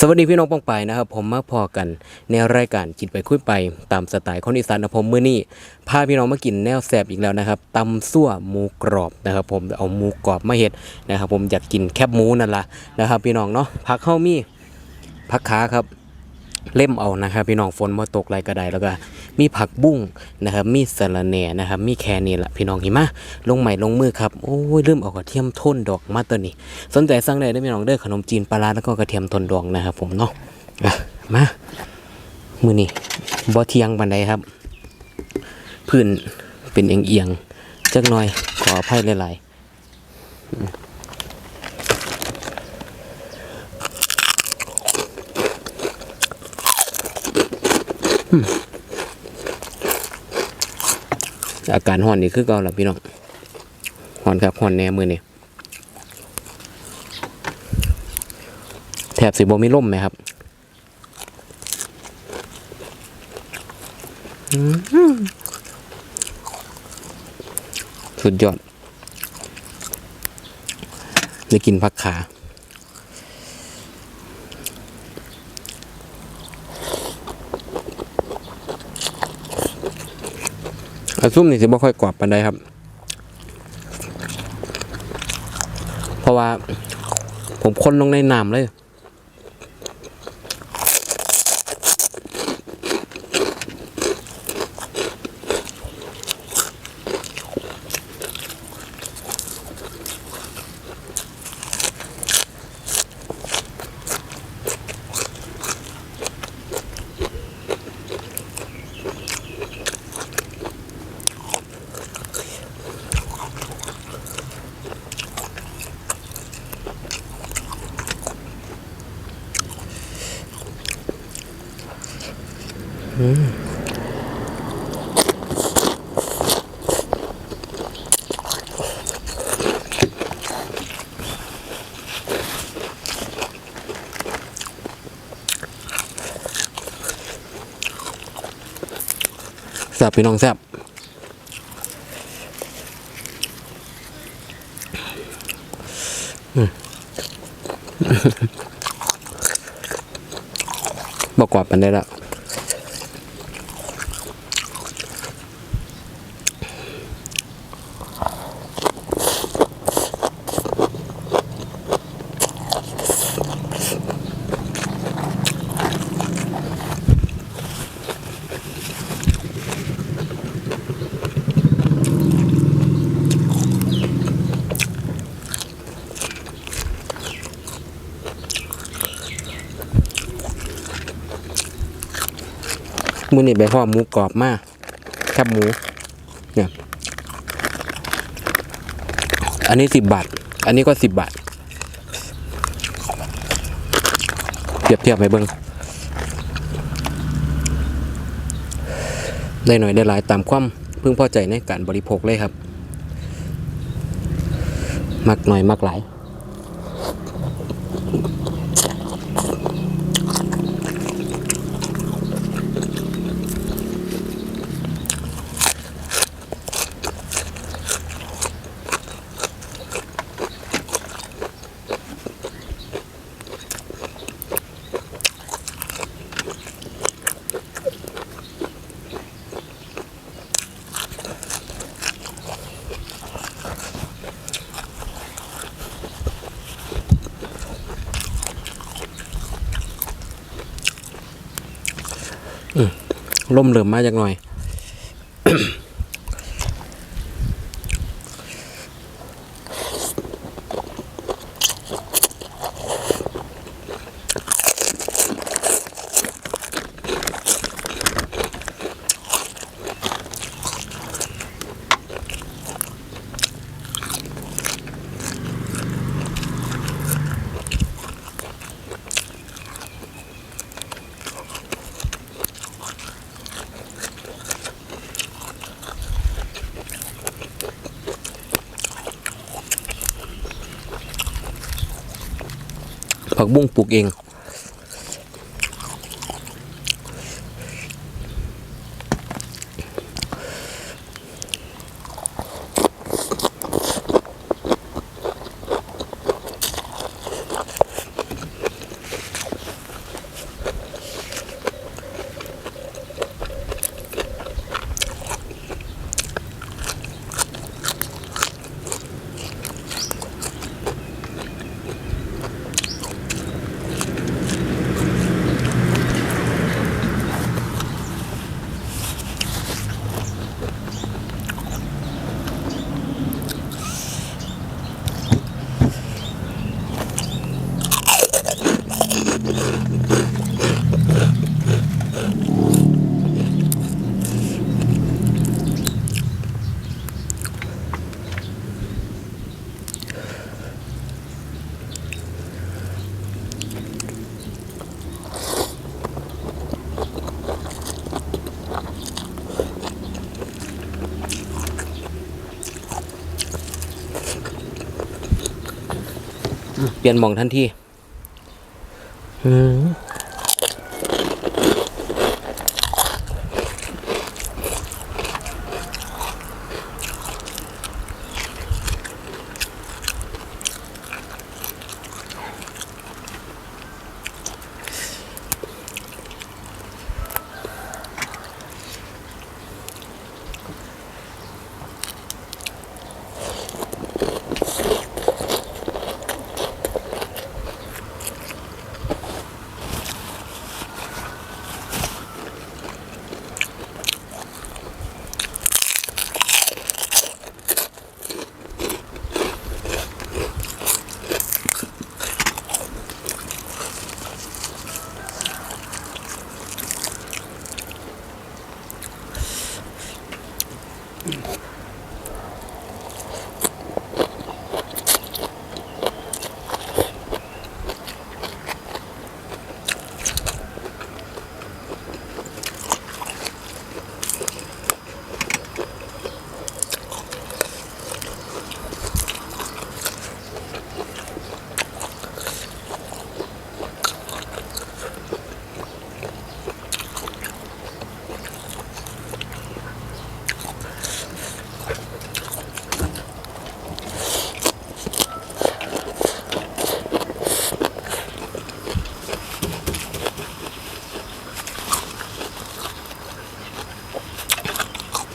สวัสดีพี่น้องป้องไปนะครับผมมาพอกันในรายการกินไปคุยไปตามสไตล์คนอีสานนะผมมื้อนี้พาพี่น้องมากินแนวแสบอีกแล้วนะครับตำซั่วหมูกรอบนะครับ ผมเอาหมูกรอบมาเห็ดนะครับ ผมอยากกินแคบหมูนั่นล่ะนะครับ พี่น้องเนาะผักเข้ามีผักขาครับ เล่มเอานะครับพี่น้องฝนมาตกไรก็ไดแล้วก็มีผักบุ้งนะครับมีสะระแหน่นะครับมีแคนี่แหละพี่น้องหิมะลงใหม่ลงมือครับโอ้ยลืมเอากระเทียมโทนดอกมาตัวนี้ สนใจสั่งได้ด้อพี่น้องเด้อขนมจีนปลาร้าแล้วก็กระเทียมโทนดอกนะครับผมเนาะอะมามือนี้บ่เทียงบันไดครับพื้นเป็นเอียงเอียงๆจักหน่อยขออภัยหลายๆ อาการห่อนนี่คือเก่าแล้วพี่น้องห่อนครับห่อนแน่มือนี่แถบสีบมีร่มไหมครับสุดยอด ได้กินผักขา ระซุ่มนี่สิบ่ค่อยกรอบปานใดครับ เพราะว่าผมคนลงในน้ำเลย แซ่บพี่น้องแซ่บมบอกกว่าปันได้แล้ว มือนี่ไปพ่อหมูกรอบมากแคบหมูเนี่ยอันนี้สิบบาท อันนี้ก็สิบบาทเปรียบเทียบไปเบิ้งได้หน่อยได้หลายตามความพึงพอใจในการบริโภคเลยครับ มักหน่อยมักหลาย ล่มเหลื่อมมาจากหน่อย ผักบุ้งปลูกเอง เปลี่ยนหมองทันทีอืม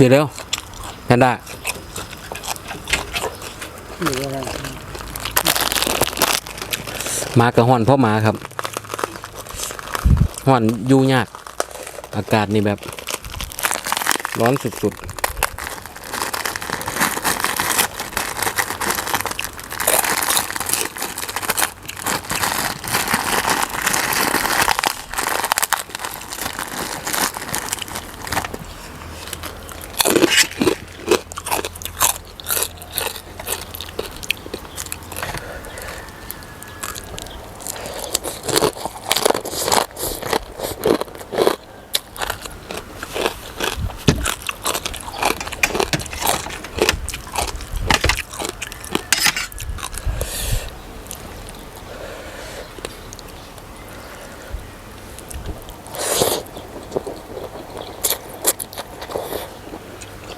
ดี๋ยวเร็วแพนด้าหรืออะไรหมากระห่อนพ่อหมาครับห่อนอยู่ยาก อากาศนี่แบบ ร้อนสุดๆ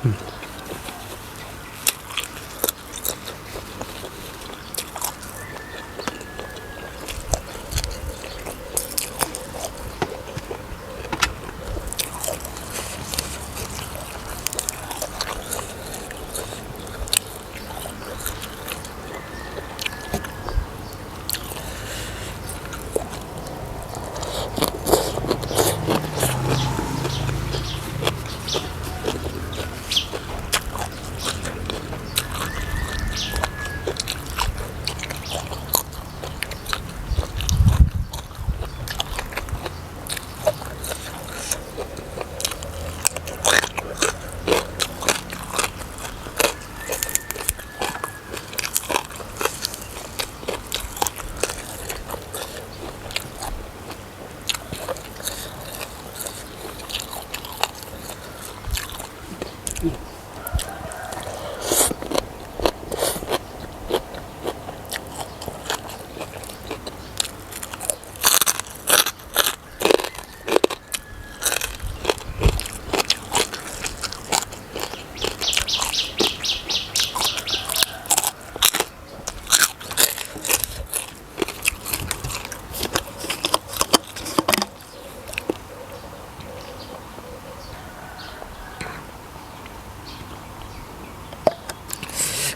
Hmm.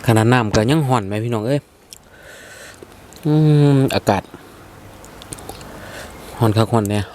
ขนาดน้ำก็ยังห่อนไหมพี่น้องเอ้ยอืมอากาศห่อนคักห่อนเนี่ย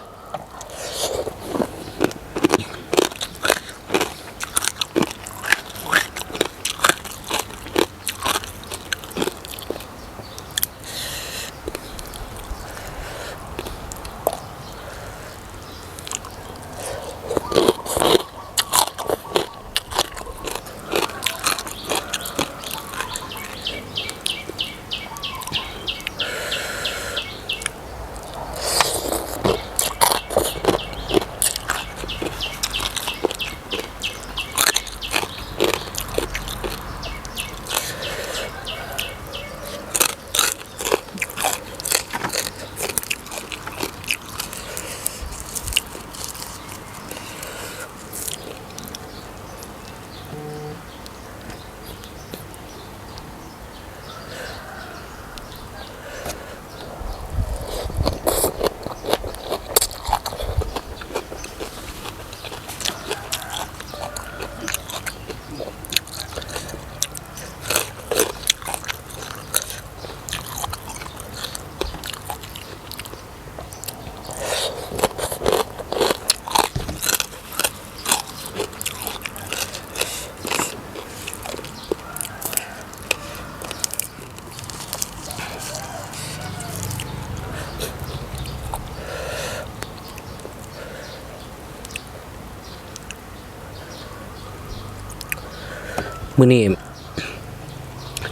มื้อนี้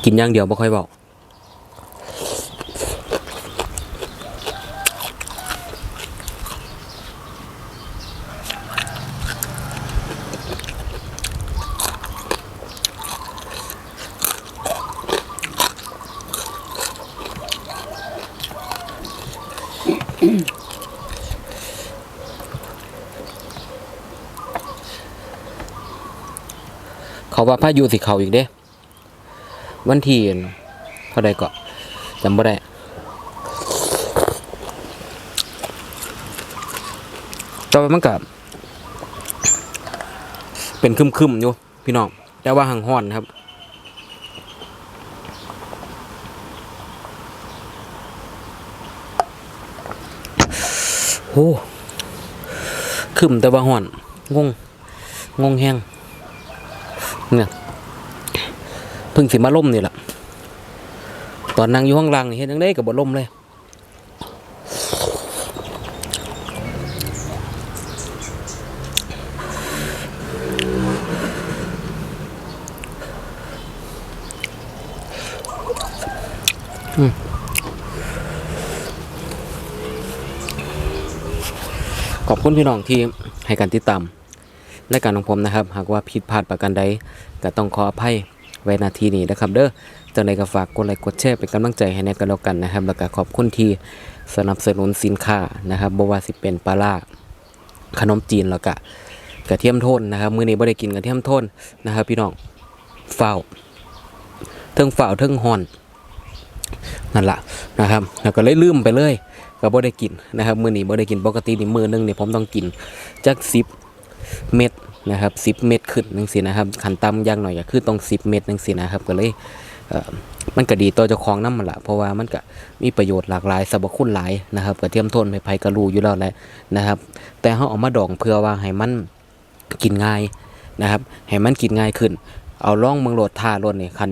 กินอย่างเดียวบ่ค่อยบอก เขาว่าพายุสิเขาอีกเด้ วันที่เท่าใดก็จำบ่ได้ต่ว่ามันก็เป็นคึมๆอยู่พี่น้องแต่ว่าหังห้อนครับโอ้คึมแต่ว่าห้อนงงงงแห้ง เนี่ยเพิ่งสิมาล่มนี่แหละตอนนั่งอยู่ข้างล่างนี่เห็นยังได้กับบล่มเลยอืมขอบคุณพี่น้องที่ให้การติดตาม รายการของผมนะครับ หากว่าผิดพลาดประการใดก็ต้องขออภัยไว้นาทีนี้นะครับเด้อจังใดก็ฝากกดไลค์กดแชร์เป็นกำลังใจให้ในกันแล้วกันนะครับ แล้วก็ขอบคุณที่สนับสนุนสินค้านะครับบ่ว่าสิเป็นปลาล่าขนมจีนแล้วก็กระเทียมโทนนะครับมื้อนี้บ่ได้กินกระเทียมโทนนะครับ พี่น้องฝ้าวเทิงฝ้าวเทิงฮ้อนนั่นละนะครับแล้วก็เลยลืมไปเลยก็บ่ได้กินนะครับมื้อนี้บ่ได้กินปกตินี่มื้อหนึงนี่ผมต้องกินจัก10 เม็ดนะครับสิบเม็ดขึ้นนึงสินะครับขันต่ำย่างหน่อยก็คือต้องสิบเม็ดนึงสินะครับก็เลยเมันก็ดีต่อเจ้าของน้ำมันละเพราะว่ามันก็มีประโยชน์หลากหลายสรรพคุณหลายนะครับกระเทียมทนไผ่กระรูอยู่แล้วแหละนะครับ แต่เขาเอามาดองเพื่อว่าให้มันกินง่ายนะครับให้มันกินง่ายขึ้น เอาล่องเมืองโหลดท่าโลดเนี่ยคัน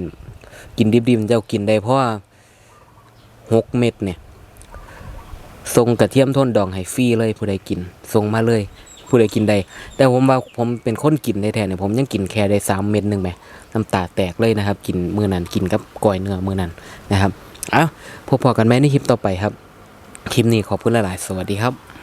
กินดิบๆมันจะกินได้เพราะว่าหกเม็ดเนี่ยทรงกระเทียมทนดองให้ฟรีเลยผู้ใดกินทรงมาเลย ผู้ใดกินได้ แต่ผมว่าผมเป็นคนกินได้แท้เนี่ยผมยังกินแค่ได้สามเม็ดหนึ่งไหมน้ำตาแตกเลยนะครับ กินมือนั้นกินกับก้อยเนื้อมือนั้นนะครับ เอ้าพบพอกันไหมในคลิปต่อไปครับ คลิปนี้ขอบคุณหลายๆ สวัสดีครับ